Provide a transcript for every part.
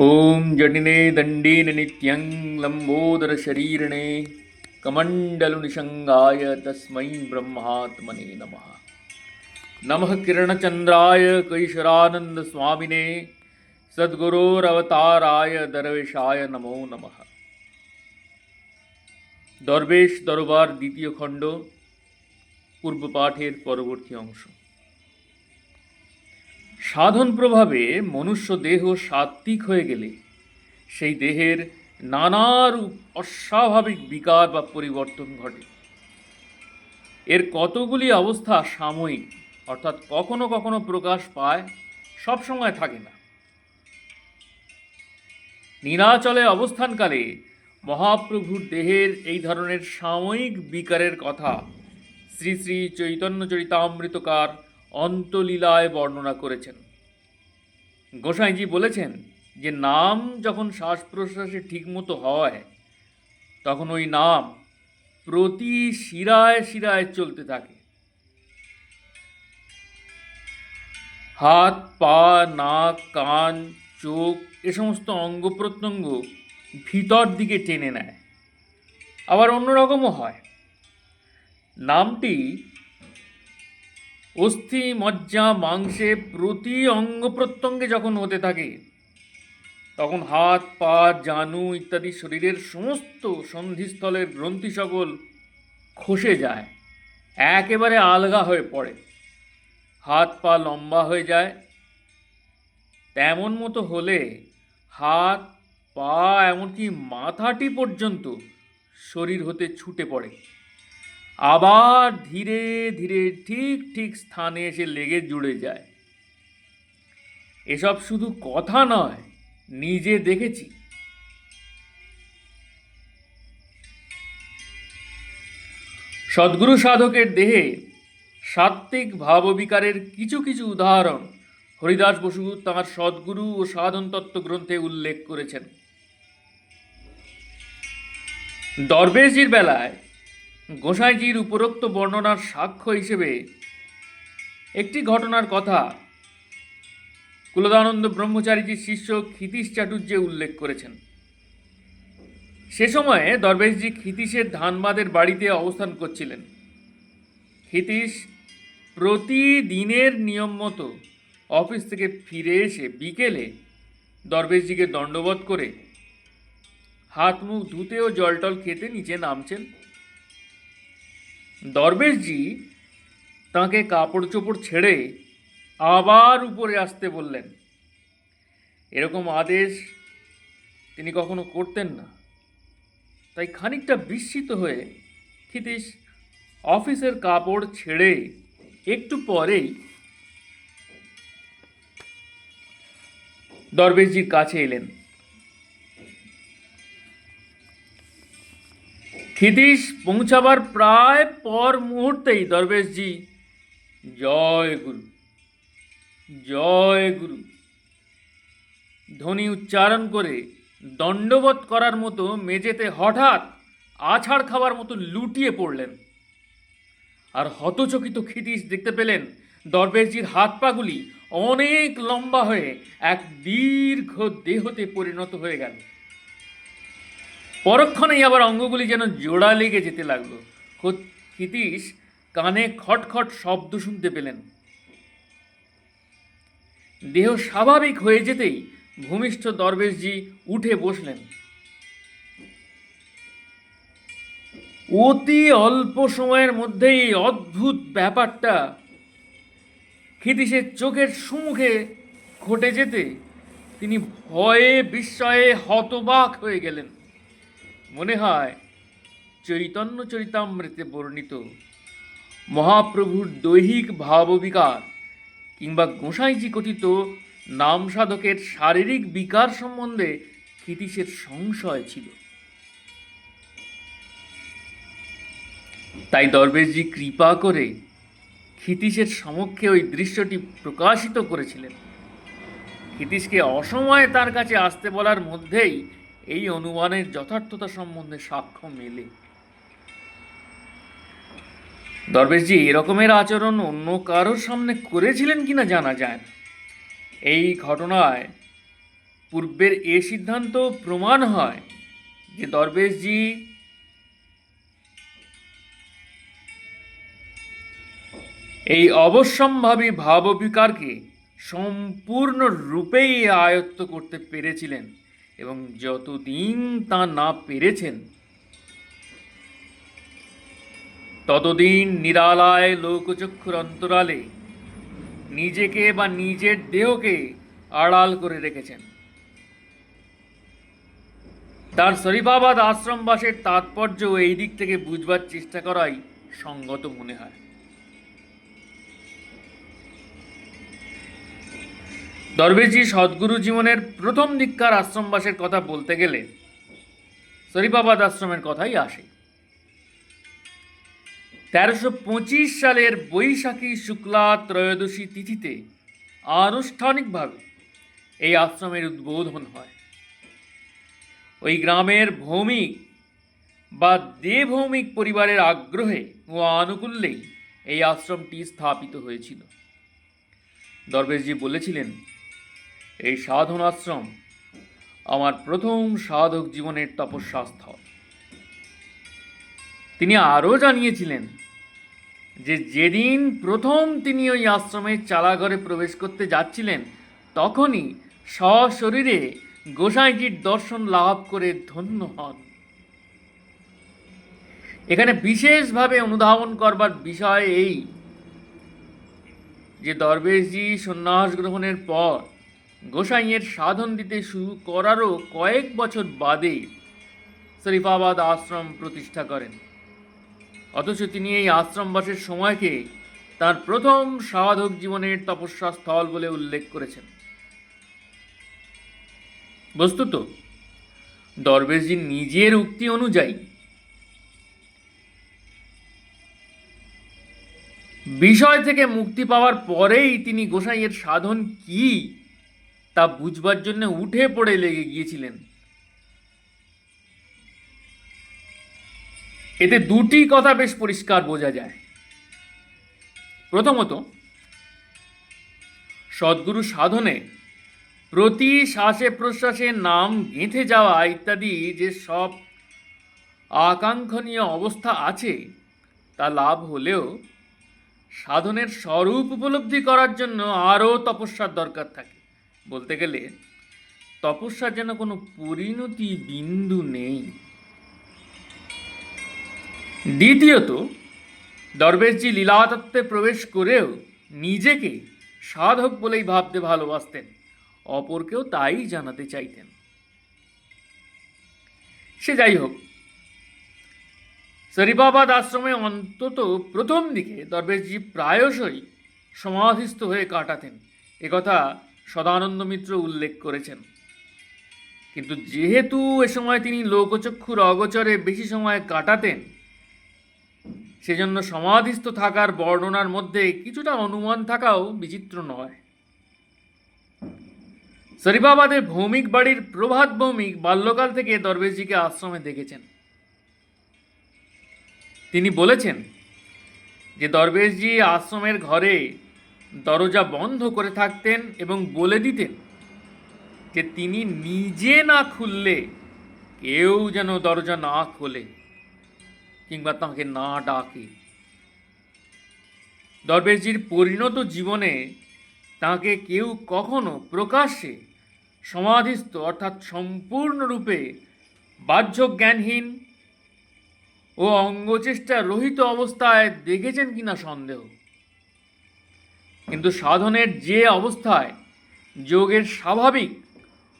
ॐ जटिने दण्डेन नित्यं लम्बोदरशरीरिणे कमण्डलुनिषङ्गाय तस्मै ब्रह्मात्मने नमः नमः किरणचन्द्राय कैशरानन्दस्वामिने সদ্গুরোরবতারায় দরবেশায় নমো নমঃ দরবেশ দরবার দ্বিতীয় খণ্ড পূর্ব পাঠের পরবর্তী অংশ সাধন প্রভাবে মনুষ্য দেহ সাত্ত্বিক হয়ে গেলে, সেই দেহের নানারূপ অস্বাভাবিক বিকার বা পরিবর্তন ঘটে। এর কতগুলি অবস্থা সাময়িক, অর্থাৎ কখনো কখনো প্রকাশ পায় সব সময় থাকে না। নীলাচলে অবস্থানকালে মহাপ্রভুর দেহের এই ধরনের সাময়িক বিকারের কথা শ্রী শ্রী চৈতন্য চরিতামৃতকার অন্তলীলায় বর্ণনা করেছেন। গোসাইজি বলেছেন যে নাম যখন শ্বাস প্রশ্বাসে ঠিকমতো হয়, তখন ওই নাম প্রতি শিরায় শিরায় চলতে থাকে। হাত, পা, নাক, কান, চোখ এ সমস্ত অঙ্গ প্রত্যঙ্গ ভিতর দিকে টেনে নেয়। আবার অন্যরকমও হয়। নামটি অস্থি, মজ্জা, মাংসে, প্রতি অঙ্গ প্রত্যঙ্গে যখন হতে থাকে, তখন হাত, পা, জানু ইত্যাদি শরীরের সমস্ত সন্ধিস্থলের গ্রন্থি সকল খসে যায়, একেবারে আলগা হয়ে পড়ে। হাত, পা লম্বা হয়ে যায়। তেমন মতো হলে হাত, পা, এমনকি মাথাটি পর্যন্ত শরীর হতে ছুটে পড়ে। আবার ধীরে ধীরে ঠিক ঠিক স্থানে এসে লেগে জুড়ে যায়। এসব শুধু কথা নয়, নিজে দেখেছি। সদ্গুরু সাধকের দেহে সাত্ত্বিক ভাববিকারের কিছু কিছু উদাহরণ হরিদাস বসু তাঁর সদ্গুরু ও সাধন তত্ত্ব গ্রন্থে উল্লেখ করেছেন। দরবেশজির বেলায় গোসাইজির উপরোক্ত বর্ণনার সাক্ষ্য হিসেবে একটি ঘটনার কথা কুলদানন্দ ব্রহ্মচারীজির শিষ্য ক্ষিতীশ চাটুর্যে উল্লেখ করেছেন। সে সময়ে দরবেশজি ক্ষিতীশের ধানবাদের বাড়িতে অবস্থান করছিলেন। ক্ষিতীশ প্রতিদিনের নিয়ম মতো অফিস থেকে ফিরে এসে বিকেলে দরবেশজিকে দণ্ডবোধ করে হাত মুখ ধুতে ও জল টল খেতে নিচে নামছেন। দরবেশজি তাকে কাপড় চোপড় ছেড়ে আবার উপরে আসতে বললেন। এরকম আদেশ তিনি কখনো করতেন না। তাই খানিকটা বিস্মিত হয়ে ক্ষিতীশ অফিসের কাপড় ছেড়ে একটু পরেই দরবেশজির কাছে এলেন। ক্ষিতীশ পৌঁছাবার প্রায় পর মুহূর্তেই দরবেশজি, জয় গুরু জয় গুরু। ধ্বনি উচ্চারণ করে দণ্ডবোধ করার মতো মেঝেতে হঠাৎ আছাড় খাবার মতো লুটিয়ে পড়লেন। আর হতচকিত ক্ষিতীশ দেখতে পেলেন দরবেশজির হাত পাগুলি অনেক লম্বা হয়ে এক দীর্ঘ দেহতে পরিণত হয়ে গেল। পরক্ষণেই আবার অঙ্গগুলি যেন জোড়া লেগে যেতে লাগল। ক্ষিতীশ কানে খটখট শব্দ শুনতে পেলেন। দেহ স্বাভাবিক হয়ে যেতেই ভূমিষ্ঠ দরবেশজি উঠে বসলেন। অতি অল্প সময়ের মধ্যেই অদ্ভুত ব্যাপারটা ক্ষিতীশের চোখের সম্মুখে ঘটে যেতে তিনি ভয়ে বিস্ময়ে হতবাক হয়ে গেলেন। মনে হয় চৈতন্য চরিতামৃতে বর্ণিত মহাপ্রভুর দৈহিক ভাববিকার কিংবা গোসাইজি কথিত নাম সাধকের শারীরিক বিকার সম্বন্ধে ক্ষিতীশের সংশয় ছিল। তাই দরবেশজি কৃপা করে ক্ষিতীশের সমক্ষে ওই দৃশ্যটি প্রকাশিত করেছিলেন। ক্ষিতীশকে অসময়ে তার কাছে আসতে বলার মধ্যেই এই অনুমানের যথার্থতা সম্বন্ধে সাক্ষ্য মেলে। দরবেশজি এরকমের আচরণ অন্য কারোর সামনে করেছিলেন কিনা জানা যায়। না এই ঘটনায় পূর্বের এ সিদ্ধান্ত প্রমাণ হয় যে দরবেশজি এই অবশ্যম্ভাবী ভাববিকারকে সম্পূর্ণ রূপেই আয়ত্ত করতে পেরেছিলেন। এবং যতদিন তা না পেরেছেন, ততদিন নিরালায় লোকচক্ষুর অন্তরালে নিজেকে বা নিজের দেহকে আড়াল করে রেখেছেন। তার শরীফাবাদ আশ্রমবাসের তাৎপর্য এই দিক থেকে বুঝবার চেষ্টা করাই সঙ্গত মনে হয়। দরবেশজি সদ্গুরু জীবনের প্রথম দিককার আশ্রমবাসের কথা বলতে গেলে শরীফাবাদ আশ্রমের কথাই আসে। তেরোশো পঁচিশ সালের বৈশাখী শুক্লা ত্রয়োদশী তিথিতে আনুষ্ঠানিকভাবে এই আশ্রমের উদ্বোধন হয়। ওই গ্রামের ভৌমিক বা দেভৌমিক পরিবারের আগ্রহে ও আনুকূল্যেই এই আশ্রমটি স্থাপিত হয়েছিল। দরবেশজি বলেছিলেন এই সাধন আশ্রম আমার প্রথম সাধক জীবনের তপস্যা স্থল তিনি আরও জানিয়েছিলেন যে যেদিন প্রথম তিনি ওই আশ্রমের চালাঘরে প্রবেশ করতে যাচ্ছিলেন, তখনই সশরীরে গোসাইজির দর্শন লাভ করে ধন্য হন। এখানে বিশেষভাবে অনুধাবন করবার বিষয় এই যে দরবেশজি সন্ন্যাস গ্রহণের পর গোসাইয়ের সাধন দিতে শুরু করারও কয়েক বছর বাদে শরীফাবাদ আশ্রম প্রতিষ্ঠা করেন। অথচ তিনি এই আশ্রমবাসের সময়কে তার প্রথম সাধক জীবনের তপস্যা স্থল বলে উল্লেখ করেছেন। বস্তুত, দরবেশজি নিজের উক্তি অনুযায়ী বিষয় থেকে মুক্তি পাওয়ার পরেই তিনি গোসাইয়ের সাধন কি তা বুঝবার জন্য উঠে পড়ে লেগে গিয়েছিলেন। এতে দুটি কথা বেশ পরিষ্কার বোঝা যায়। প্রথমত, সদ্গুরু সাধনে প্রতি শ্বাসে প্রশ্বাসে নাম গেঁথে যাওয়া ইত্যাদি যে সব আকাঙ্ক্ষণীয় অবস্থা আছে, তা লাভ হলেও সাধনের স্বরূপ উপলব্ধি করার জন্য আরও তপস্যার দরকার থাকে। বলতে গেলে, তপস্যার যেন কোনো পরিণতি বিন্দু নেই। দ্বিতীয়ত, দরবেশজি লীলাতত্ত্বে প্রবেশ করেও নিজেকে সাধক বলেই ভাবতে ভালোবাসতেন, অপরকেও তাই জানাতে চাইতেন। সে যাই হোক, শরীফাবাদ আশ্রমে অন্তত প্রথম দিকে দরবেশজি প্রায়শই সমাধিস্থ হয়ে কাটাতেন। একথা সদানন্দ মিত্র উল্লেখ করেছেন। কিন্তু যেহেতু এ সময় তিনি লোকচক্ষুর অগোচরে বেশি সময় কাটাতেন, সেজন্য সমাধিস্থ থাকার বর্ণনার মধ্যে কিছুটা অনুমান থাকাও বিচিত্র নয়। শরীফাবাদের ভৌমিক বাড়ির প্রভাত ভৌমিক বাল্যকাল থেকে দরবেশজিকে আশ্রমে দেখেছেন। তিনি বলেছেন যে দরবেশজি আশ্রমের ঘরে দরজা বন্ধ করে থাকতেন এবং বলে দিতেন যে তিনি নিজে না খুললে কেউ যেন দরজা না খোলে কিংবা তাকে না ডাকে। দরবেশজির পরিণত জীবনে তাকে কেউ কখনো প্রকাশ্যে সমাধিস্থ অর্থাৎ সম্পূর্ণরূপে বাহ্য জ্ঞানহীন ও অঙ্গচেষ্টা রহিত অবস্থায় দেখেছেন কিনা সন্দেহ। কিন্তু সাধনের যে অবস্থায় যোগের স্বাভাবিক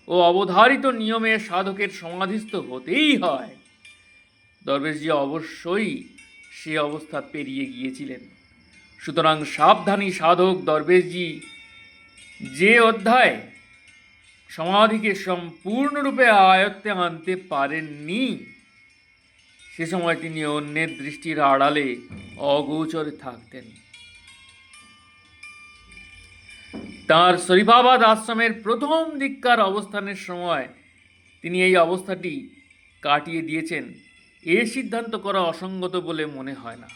ও অবধারিত নিয়মে সাধকের সমাধিস্থ হতেই হয়, দরবেশজি অবশ্যই সে অবস্থা পেরিয়ে গিয়েছিলেন। সুতরাং সাবধানী সাধক দরবেশজি যে অধ্যায় সমাধিকে সম্পূর্ণরূপে আয়ত্তে আনতে পারেননি, সে সময় তিনি অন্যের দৃষ্টির আড়ালে অগোচরে থাকতেন। তার শরীফাবাদ আশ্রমের প্রথম দিককার অবস্থানের সময় তিনি এই অবস্থাটি কাটিয়ে দিয়েছেন। এ সিদ্ধান্ত করা অসঙ্গত বলে মনে হয় না।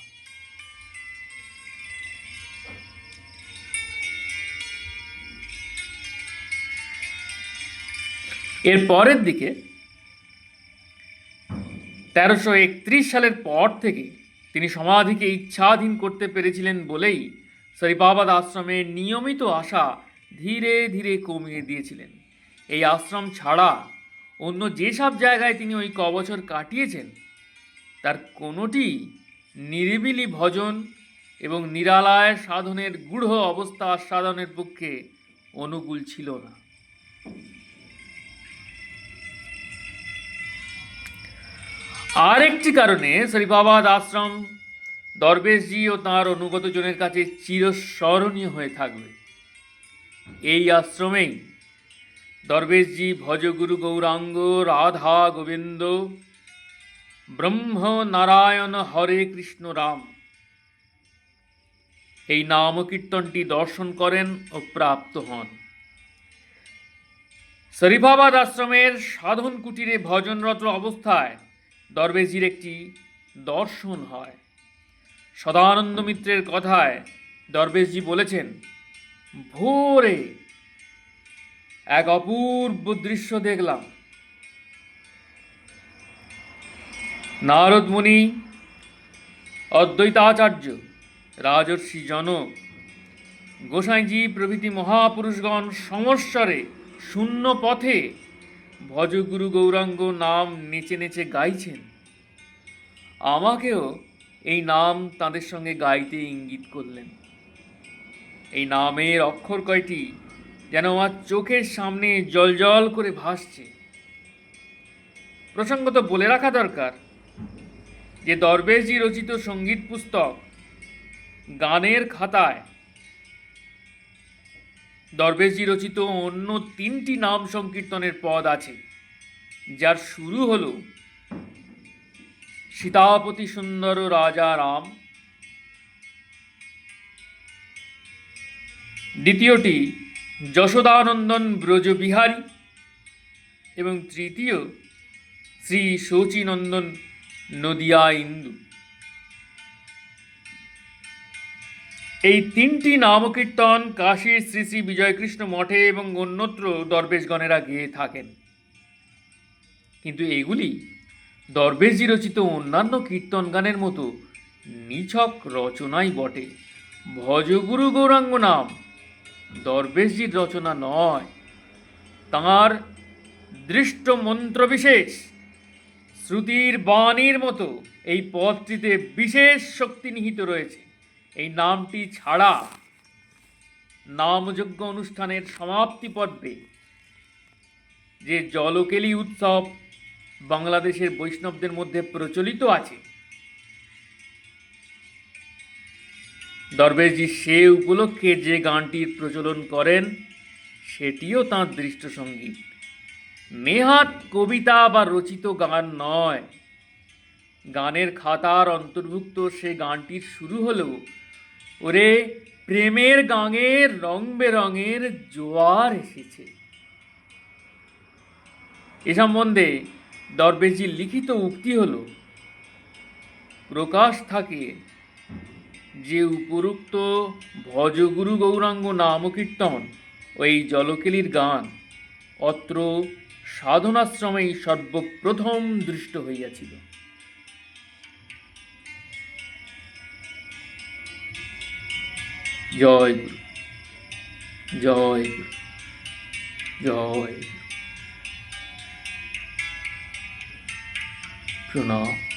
এর পরের দিকে তেরোশো সালের পর থেকে তিনি সমাধিকে ইচ্ছাধীন করতে পেরেছিলেন বলেই সরিপাবাদ আশ্রমে নিয়মিত আসা ধীরে ধীরে কমিয়ে দিয়েছিলেন। এই আশ্রম ছাড়া অন্য যেসব জায়গায় তিনি ওই কবছর কাটিয়েছেন, তার কোনোটি নিরিবিলি ভজন এবং নিরালায় সাধনের গূঢ় অবস্থা আস্বাদনের পক্ষে অনুকূল ছিল না। আরেকটি কারণে শরীফাবাদ আশ্রম দরবেশজি ও তাঁর অনুগত জনের কাছে চিরস্মরণীয় হয়ে থাকবে। এই আশ্রমেই দরবেশজি ভজগুরু গৌরাঙ্গ, রাধা গোবিন্দ, ব্রহ্ম নারায়ণ হরে কৃষ্ণ রাম। এই নাম কীর্তনটি দর্শন করেন ও প্রাপ্ত হন। শরীফাবাদ আশ্রমের সাধন কুটিরে ভজনরত অবস্থায় দরবেশজির একটি দর্শন হয়। সদানন্দ মিত্রের কথায় দরবেশজি বলেছেন, ভোরে এক অপূর্ব দৃশ্য দেখলাম। নারদ মুনি অদ্বৈতাচার্য, রাজর্ষি জনক, গোসাইজি প্রভৃতি মহাপুরুষগণ সমস্বরে শূন্য পথে ভজগুরু গৌরাঙ্গ নাম নেচে নেচে গাইছেন। আমাকেও এই নাম তাদের সঙ্গে গাইতে ইঙ্গিত করলেন। এই নামের অক্ষর কয়টি যেন আমার চোখের সামনে জলজল করে ভাসছে। প্রসঙ্গত বলে রাখা দরকার যে দরবেশজি রচিত সংগীত পুস্তক গানের খাতায় দরবেশজি রচিত অন্য তিনটি নাম সংকীর্তনের পদ আছে, যার শুরু হল সীতাপতি সুন্দর রাজা রাম দ্বিতীয়টি, যশোদানন্দন ব্রজবিহারী এবং তৃতীয়, শ্রী শচীনন্দন নদিয়া ইন্দু। এই তিনটি নামকীর্তন কাশীর শ্রী শ্রী বিজয়কৃষ্ণ মঠে এবং অন্যত্র দরবেশগণেরা গেয়ে থাকেন। কিন্তু এগুলি দরবেশজি রচিত অন্যান্য কীর্তন গানের মতো নিছক রচনাই বটে। ভজগুরু গৌরাঙ্গ নাম, দরবেশজির রচনা নয়। তাঁর দৃষ্ট মন্ত্রবিশেষ শ্রুতির বাণীর মতো এই পদটিতে বিশেষ শক্তি নিহিত রয়েছে। এই নামটি ছাড়া নামযজ্ঞ অনুষ্ঠানের সমাপ্তি পর্বে যে জলকেলি উৎসব বাংলাদেশের বৈষ্ণবদের মধ্যে প্রচলিত আছে। দরবেশজি সে উপলক্ষে যে গানটির প্রচলন করেন, সেটিও তাঁর দৃষ্ট সংগীত নেহাত কবিতা বা রচিত গান নয়। গানের খাতার অন্তর্ভুক্ত সে গানটির শুরু হলো ওরে প্রেমের গাঙের রং বেরঙের জোয়ার এসেছে। এ সম্বন্ধে দরবেশজির লিখিত উক্তি হল, প্রকাশ থাকে যে উপরুক্ত ভজগুরু গৌরাঙ্গ নামকীর্তন ওই জলকেলির গান অত্র সাধনাশ্রমেই সর্বপ্রথম দৃষ্ট হইয়াছিল। জয় গুরু জয় গুরু, জয় গুরু প্রণাম